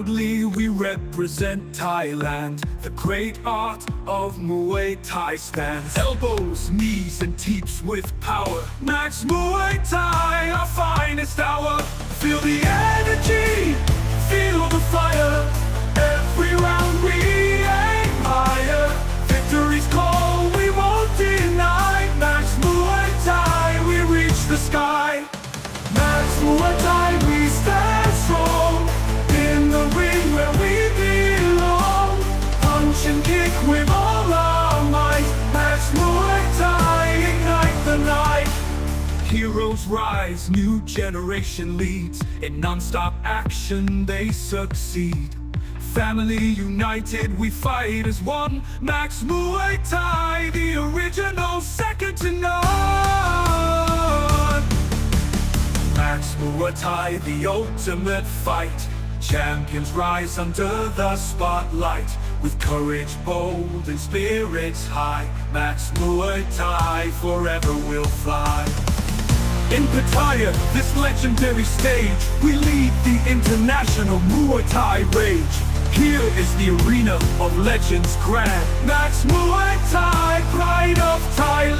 Proudly we represent Thailand. The great art of Muay Thai stands. Elbows, knees, and teeps with power. Max Muay Thai, our finest hour. Feel the energy, feel the fire. Every round we rise, new generation leads. In non-stop action, they succeed. Family united, we fight as one. Max Muay Thai, the original, second to none. Max Muay Thai, the ultimate fight. Champions rise under the spotlight. With courage bold and spirits high. Max Muay Thai, forever will fly. In Pattaya, this legendary stage, we lead the international Muay Thai rage. Here is the arena of legends grand. Max Muay Thai, pride of Thailand.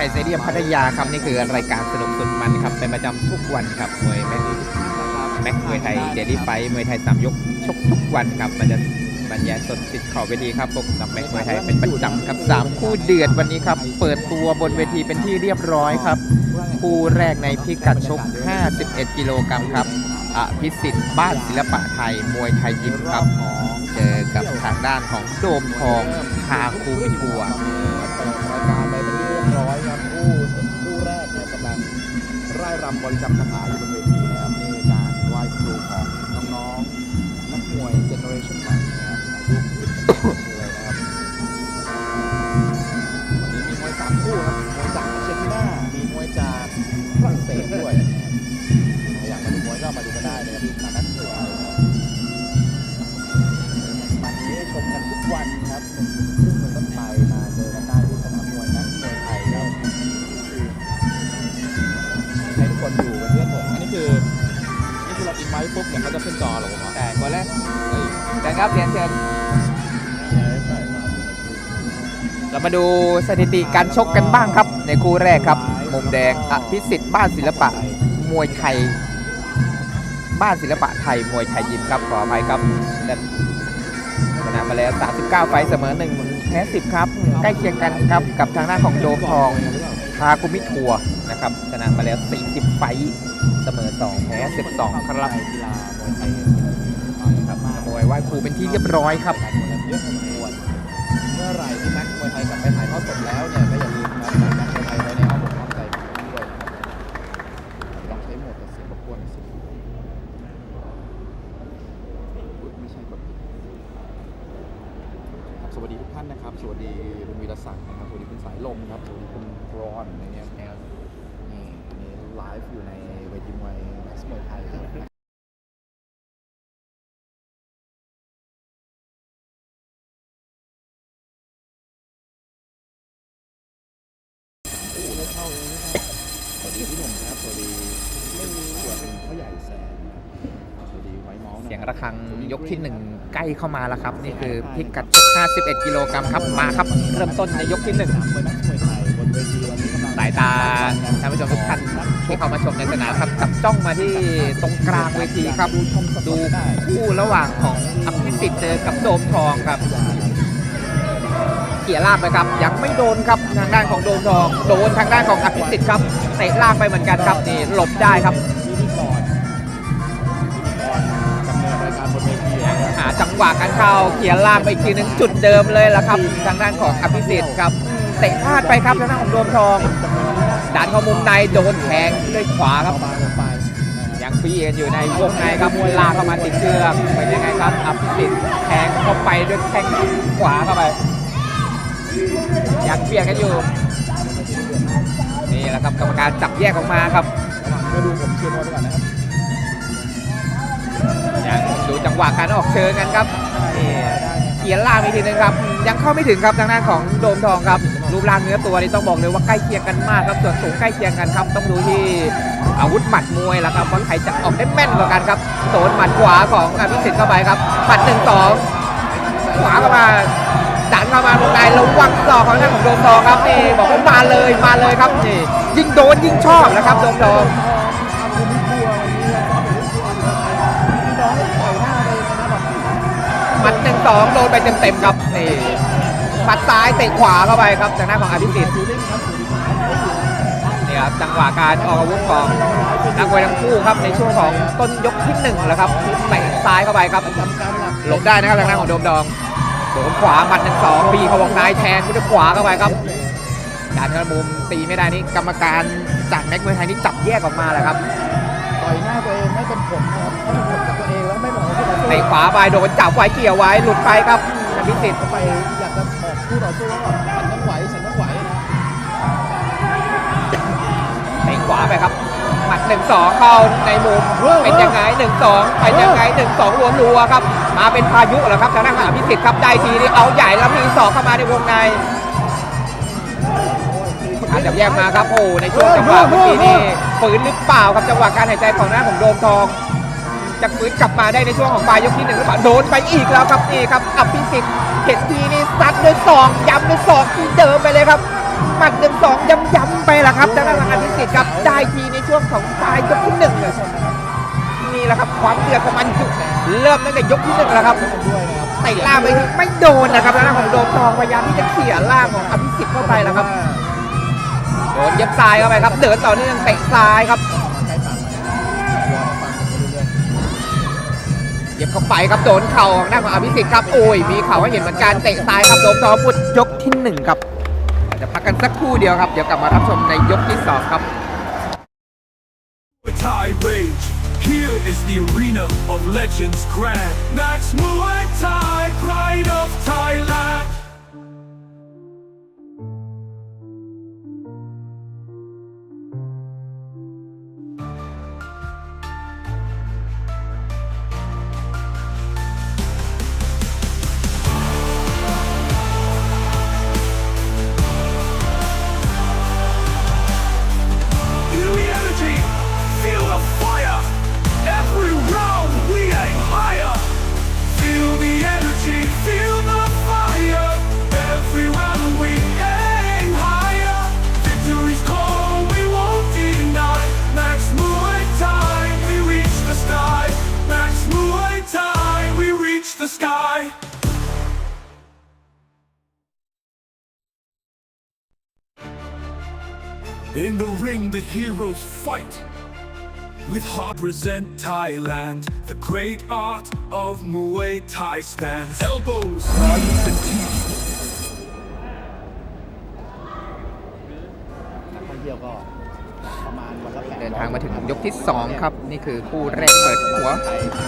ไทยสเตเดียมพัทยาครับนี่คือรายการสนุกสุดมันครับเป็นประจำทุกวันครับมวยแม็กซ์แม็กซ์มวยไทยเดลี่ไฟมวยไทยสามยกชกทุกวันครับมันจะบรรยายสดติดขอบเวทีครับพบกับแม็กซ์มวยไทยเป็นประจำครับสามคู่เดือดวันนี้ครับเปิดตัวบนเวทีเป็นที่เรียบร้อยครับคู่แรกในพิกัดชก 51 กิโลกรัมครับอภิสิทธิ์บ้านศิลปะไทย มวยไทยยิมครับเจอกับทางด้านของโดมทองคาคูมิทัว ร่ายรำบริกรรมคาถาอยู่บนเวทีนะครับนี่การไหว้ครูของน้องๆนักมวยเจเนอเรชั่นใหม่ ให้ทุกคนอยู่เป็นเพื่อนผมอันนี้คือนี่คือเราอินไว้ปุ๊บเนี่ยเขาจะขึ้นจอเหรอผมแต่คนแรกเฮ้ยแต่ครับเรียนเชิญเรามาดูสถิติการชกกันบ้างครับ ในคู่แรกครับ มุมแดงอภิสิทธิ์บ้านศิลปะ มวยไทย บ้านศิลปะไทย มวยไทยยิมครับขออภัยครับชนะมาแล้ว 39 ไฟเสมอ1แพ้10 ครับ ใกล้เคียงกันครับกับทางหน้าของโดมทอง ทาคุมิทัวร์นะครับ ชนะมาแล้ว 40 ไฟต์เสมอ 2 แพ้ 12 ครับกีฬามวยไทยครับมามวยไหว้ครูเป็นที่เรียบร้อยครับเยอะสมควรเมื่อไหร่ที่นักมวยไทยกลับไปถ่ายทอดสดแล้วเนี่ยก็อย่าลืมนะครับนักมวยไทยไว้ในอ้อมอกอ้อมใจผมด้วยนะครับลองใช้โหมดตัดเสียงรบกวนหน่อยสิอุ๊ยไม่ใช่กดผิด ครับสวัสดีทุกท่านนะครับ สวัสดีคุณวีรศักดิ์นะครับ สวัสดีคุณสายลมครับ สวัสดีคุณรอนในเนี่ยแนวนี่นี่ไลฟ์อยู่ในเวทีมวยแม็ก ซ์มวยไทยครับโอ้ได้เข้าเลยนะครับสวัสดีพี่หนุ่มครับสวัสดีไม่มีส่วนเป็นพ่อใหญ่แสนครับสวัสดีไวท์เมาส์นคบเสียงระฆังยกที่1ใกล้เข้ามาแล้วครับ นี่คือพิกัดชก51 กิโลกรัมครับมาครับ เริ่มต้นในยกที่สนามมวยนักมวยไทยบนเวทีวันนี้กำลัง1สายตาท่านผู้ชมทุกท่านที่เข้ามาชมในสนามครับ จ้องมาที่ตรงกลางเวทีครับ ดูคู่ระหว่างของอภิสิทธิ์เจอกับโดมทองครับเขี่ยลากไปครับ ยังไม่โดนครับทางด้านของโดมทอง โดนทางด้านของอภิสิทธิ์ครับเตะลากไปเหมือนกันครับนี่หลบได้ครับพิธีกรพิธีกรดำเนินรายการบนเวทีหาจังหวะการเข้าเขี่ยลากไปอีกทีหนึงจุดเดิมเลยละครับ ทางด้านของอภิสิทธิ์ครับเตะพลาดไปครับทางด้านของโดมทองดันเข้ามุมในโดนแทงด้วยขวาครับ เบาๆลงไปนะครับยังปี้กันอยู่ในวงในครับลากเข้ามาติดเครื่องเป็นยังไงครับอับติดแทงเข้าไปด้วยแข้งขวาเข้าไปยังเบียดกันอยู่นี่แหละครับกรรมการจับแยกออกมาครับมาดูผมเชียร์บอลดีกว่านะครับยังดูจังหวะการออกเชิงกันครับนี่เกียร์ล่างอีกทีนึงครับ ยังเข้าไม่ถึงครับทางด้านของโดมทองครับรูปร่างเนื้อตัวนี่ต้องบอกเลยว่าใกล้เคียงกันมากครับส่วนสูงใกล้เคียงกันครับต้องดูที่ อาวุธหมัดมวยแล้วครับว่าใครจะออกได้แม่นกว่ากันครับโดนหมัดขวาของอภิสิทธิ์เข้าไปครับหมัดหนึ่งสองขวาเข้ามาดันเข้ามาวงในระวังศอกของทางของโดมทองครับนี่บอกว่ามาเลยมาเลยครับนี่ยิงโดนยิงชอบนะครับโดมทองอาคุณไม่กลัววันนี้เราซ้อมเป็นลูกครัวพี่น้องต่อยหน้าเลยนะแบบหมัดหนึ่งสองโดนไปเต็มๆครับนี่หมัดซ้ายเตะขวาเข้าไปครับจากหน้าของอภิสิทธิ์ ครับดูดีครับนี่ครับจังหวะการออกอาวุธของนักมวยทั้งคู่ครับในช่วงของต้นยกที่หนึ่งแล้วครับเตะซ้ายเข้าไปครับจำการหลักหลบได้นะครับทางด้านของโดมดองโดนขวาหมัดหนึ่งสองบีเขาวงในแทงด้วยขวาเข้าไปครับการกระมุมตีไม่ได้นี่กรรมการจากแม็กมวยไทยนี่จับแยกออกมาแหละครับต่อยหน้าตัวเองไม่เป็นผลนะครับไม่เป็นผลกับตัวเองแล้วไม่บอกว่าผู้ต่อสู้เตะขวาไปโดนจับไว้เกี่ยวไว้หลุดไปครับอภิสิทธิ์เข้าไปอยากจะบอกคู่ต่อสู้ว่า ขวาไปครับ หมัดหนึ่งสองเข้าในมุมเป็นยังไงหนึ่งสองเป็นยังไงหนึ่งสองรัวๆครับ มาเป็นพายุเหรอครับทางด้านของอภิสิทธิ์ครับได้ทีนี่เอาใหญ่แล้วมีสองเข้ามาในวงในอาจจะแยกมาครับโอ้ในช่วงจังหวะเมื่อกี้นี่ฝืนหรือเปล่าครับจังหวะการหายใจของหน้าของโดมทองจะฟื้นกลับมาได้ในช่วงของปลายยกที่หนึ่งหรือเปล่าโดนไปอีกแล้วครับนี่ครับอภิสิทธิ์เห็นทีนี่ซัดด้วยศอกย้ำด้วยศอกที่เดิมไปเลยครับ หมัดหนึ่งสองย้ำๆไปละครับทางด้านของอภิสิทธิ์ครับได้ทีในช่วงของปลายยกที่หนึ่งเลยนี่แหละครับความเดือดของมันเริ่มตั้งแต่ยกที่หนึ่งแล้วครับด้วยนะครับเตะล่างไปไม่โดนนะครับทางด้านของโดมทองพยายามที่จะเขี่ยล่างของอภิสิทธิ์เข้าไปแล้วครับโดนเย็บซ้ายเข้าไปครับเดินต่อเนื่องเตะซ้ายครับเยเหยียบเข้าไปครับโดนเข่าของหน้าของอภิสิทธิ์ครับโอ้ยมีเข่าให้เห็นเหมือนกันเตะซ้ายครับโดมทองพุดยกที่หนึ่งครับ พักกันสักครู่เดียวครับ เดี๋ยวกลับมารับชมในยกที่ 2 ครับ Thai rage. Here is the arena of legends grand. That's Muay Thai, pride of Thailand. In the ring, the heroes fight. With heart present Thailand, the great art of Muay Thai stands. Elbows, knees, and teeth. นักท่องเที่ยวก็ประมาณวันละแปเดินทางมาถึงยกที่ 2 ครับ นี่คือคู่แรกเปิดหัว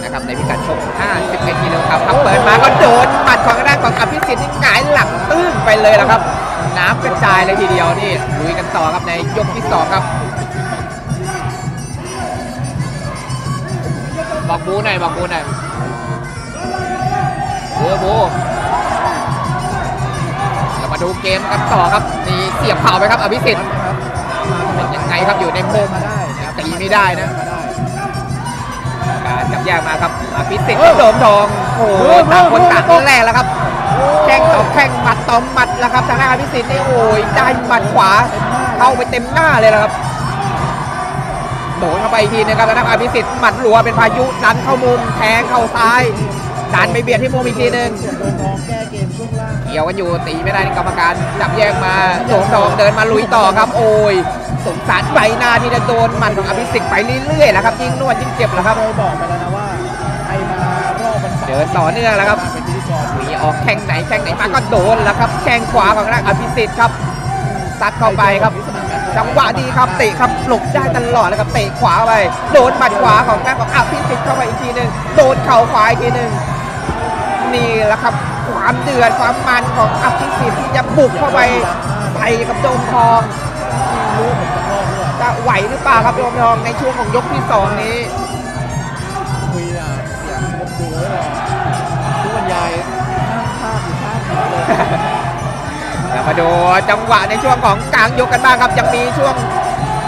นะครับในพิกัดชก 51กิโลครับครับเปิดมาก็โดนหมัดของทางด้านของอภิสิทธิ์นี่หงายหลังตื้นไปเลยแล้วครับ น้ำกระจายเลยทีเดียวนี่ลุยกันต่อครับในยกที่2ครับ บอกบูหน่อยบอกบูหน่อยบูบูเรามาดูเกมกันต่อครับนี่เสียบเข่าไปครับอภิสิทธิ์เป็นยังไงครับอยู่ในมุมมาได้นะครับตีไม่ได้นะมาได้การจับแยกมาครับอภิสิทธิ์กับโดมทองโอ้โหต่างคนต่างแรกแล้วครับ แข้งต่อแข้งหมัดต่อหมัดแล้วครับทางด้านอภิสิทธิ์นี่โอ้ยได้หมัดขวาเข้าไปเต็มหน้าเลยนะครับโดนเข้าไปอีกทีนึงครับทางด้านอภิสิทธิ์หมัดหลัวเป็นพายุดันเข้ามุมแทงเข้าซ้ายดันไปเบียดที่มุมอีกทีหนึ่งเกี่ยวกันอยู่ตีไม่ได้นี่กรรมการจับแยกมาโสมทองเดินมาลุยต่อครับ โอ้ยสงสารใบหน้าที่จะโดนหมันของอภิสิทธิ์ไปเรื่อยๆแหละครับยิ่งนวดยิ่งเจ็บแหละครับเคยบอกไปแล้วนะว่าใครมารอบวันเสาร์เดินต่อเนื่องแล้วครับเออกแข้งไหนแข้งไหนมาก็โดนแล้วครับแข้งขวาของนักอภิสิทธิ์ครับซัดเข้าไปครับ จังหวะดีครับเตะครับหลบได้ตลอดเลยครับเตะขวาไปโดนหมัดขวาของทางของอภิสิทธิ์เข้าไปอีกทีหนึ่งโดนเข่าขวาอีกทีหนึ่งนี่แหละครับความเดือดความมันของอภิสิทธิ์ที่จะบุกเข้าไปใส่กับโดมทองจะรอบด้วยจะไหวหรือเปล่าครับโดมทองในช่วงของยกที่สองนี้ เลยเรามาดูจังหวะในช่วงของกลางยกกันบ้างครับยังมีช่วง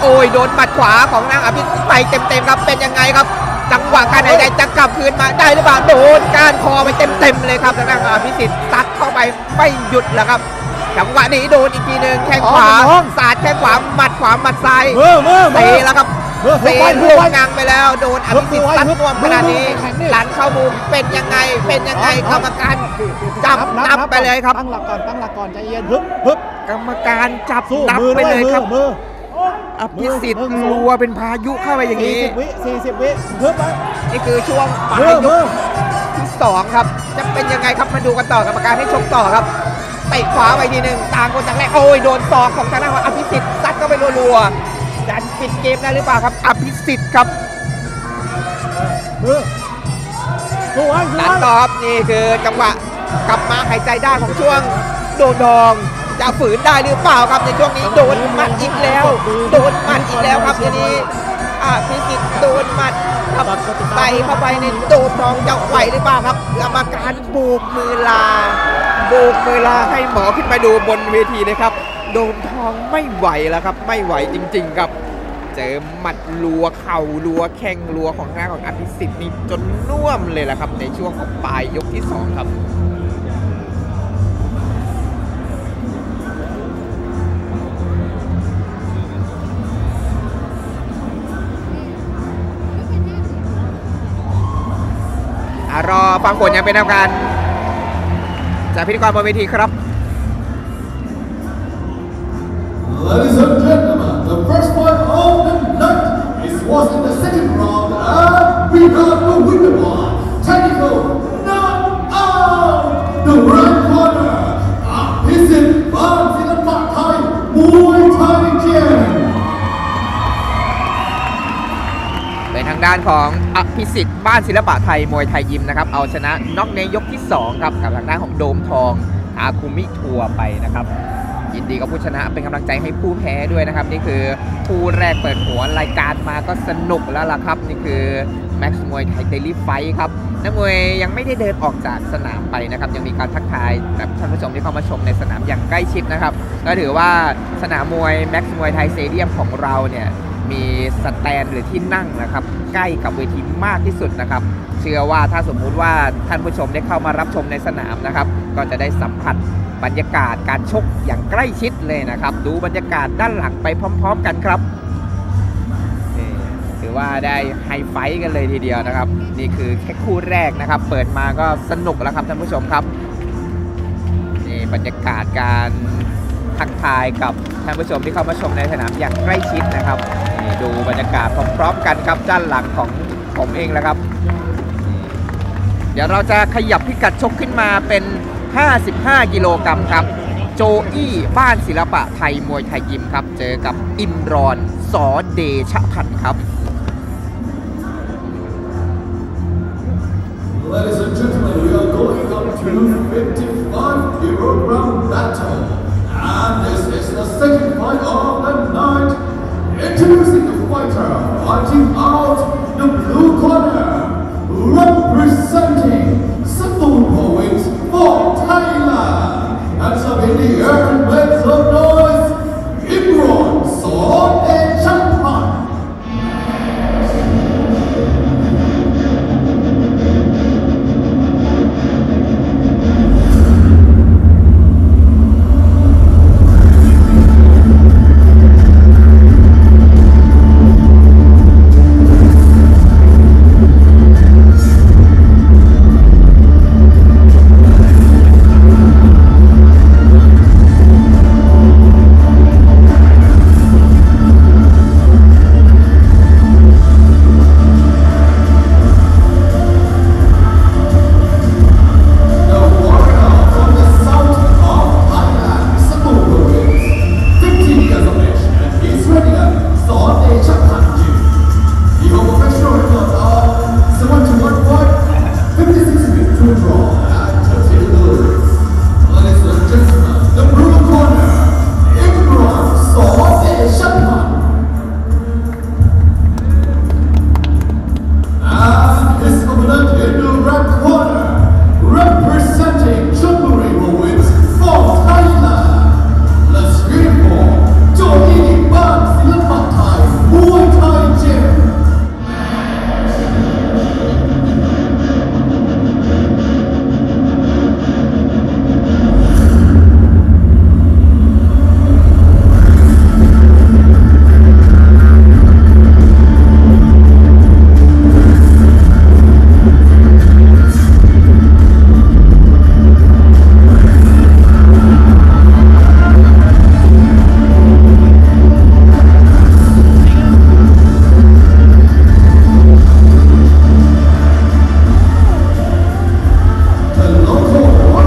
โอ้ยโดนหมัดขวาของนางอภิสิทธิ์ไปเต็มๆครับเป็นยังไงครับ จังหวะการหายใจจะกลับคืนมาได้หรือเปล่าโดนการคอไปเต็มๆเลยครับทางด้านอภิสิทธิ์ซัดเข้าไปไม่หยุดแล้วครับ จังหวะนี้โดนอีกทีหนึ่งแข้งขวาสาดแข้งขวาหมัดขวาหมัดซ้ายมือมือมืเตะอแล้วครับ เออเตะไว้ลูกไว้งังไปแล้วโดนอภิสิทธิ์ซัดน่วมขนาดนี้แข็งดิหลันเข้ามุมเป็นยังไงเป็นยังไงกรรมการจับนับไปเลยครับตั้งหลักก่อนตั้งหลักก่อนใจเย็นฮึบฮึบกรรมการจับสู้นับมือไปด้วยเลยมืคอรับมืออภิสิทธิ์มือมือรัวเป็นพายุเข้าไปอย่างสี่นี้สิบวิสี่สิบวิฮึบไปนี่คือช่วงปลายมือยมืกอที่สองครับ จะเป็นยังไงครับมาดูกันต่อกรรมการให้ชมต่อครับเตะขวาไปทีหนึ่งต่างคนต่างแรกโอ้ยโดนซองของทางด้านของอภิสิทธิ์ซัดเข้าไปรัวๆ ดันปิดเกมได้หรือเปล่าครับ อภิสิทธิ์ครับมือสู้ไว้สู้ดันไว้ต่อครับนี่คือจังหวะกลับมาหายใจได้ของช่วงโดนทอง จะฝืนได้หรือเปล่าครับในช่วงนี้โดนหมัดอีกแล้ว โดนหมัดอีกแล้วครับทีนี้อภิสิทธิ์โดนหมัดครับใส่เข้าไปในโดนทองจะไหวหรือเปล่าครับกรรมการโบกมือลาโบกมือลาให้หมอขึ้นมาดูบนเวทีเลยครับ โดมทองไม่ไหวแล้วครับ ไม่ไหวจริง ๆ ครับ เจอหมัดรัวเข่ารัวแข้งรัวของหน้าของอภิสิทธิ์นี่จนน่วมเลยแหละครับ ในช่วงของปลายยกที่ 2 ครับอะรอฟังผลย่างเป็นทางการ จากพิธีกรบนเวทีครับ Ladies and gentlemen, the first fight of the night is was in the second round, and we have the winner by technical knockout. The red corner, Apisit Bansilapak Thai Muay Thai Gym. เป็นทางด้านของอภิสิทธิ์บ้านศิลปะไทยมวยไทยยิมนะครับ เอาชนะน็อกในยกที่ 2 ครับ กับทางด้านของโดมทองอาคุมิทัวไปนะครับ ยินดีกับผู้ชนะเป็นกำลังใจให้ผู้แพ้ด้วยนะครับ นี่คือคู่แรกเปิดหัวรายการมาก็สนุกแล้วล่ะครับ นี่คือแม็กซ์มวยไทยเดลี่ไฟครับนักมวยยังไม่ได้เดินออกจากสนามไปนะครับ ยังมีการทักทายแบบท่านผู้ชมที่เข้ามาชมในสนามอย่างใกล้ชิดนะครับก็ถือว่าสนามมวยแม็กซ์มวยไทยสเตเดียมของเราเนี่ย มีสแตนหรือที่นั่งนะครับใกล้กับเวทีมากที่สุดนะครับ เชื่อว่าถ้าสมมุติว่าท่านผู้ชมได้เข้ามารับชมในสนามนะครับ ก็จะได้สัมผัสบรรยากาศการชกอย่างใกล้ชิดเลยนะครับ ดูบรรยากาศด้านหลังไปพร้อม ๆ กันครับนี่ถือว่าได้ไฮไฟท์กันเลยทีเดียวนะครับ นี่คือแค่คู่แรกนะครับ เปิดมาก็สนุกแล้วครับท่านผู้ชมครับนี่บรรยากาศการ ทักทายกับท่านผู้ชมที่เข้ามาชมในสนามอย่างใกล้ชิดนะครับนี่ดูบรรยากาศพร้อมๆกันครับด้านหลังของผมเองแล้วครับ เดี๋ยวเราจะขยับพิกัดชกขึ้นมาเป็น 55 กิโลกรัมครับ โจอี้บ้านศิลปะไทยมวยไทยยิมครับ เจอกับอิมรอนสอเดชพันธ์ครับ Ladies and gentlemen, we are going up to 55 kilogram battle. And this is the second fight of the night. Introducing the fighter, fighting out the blue corner, representing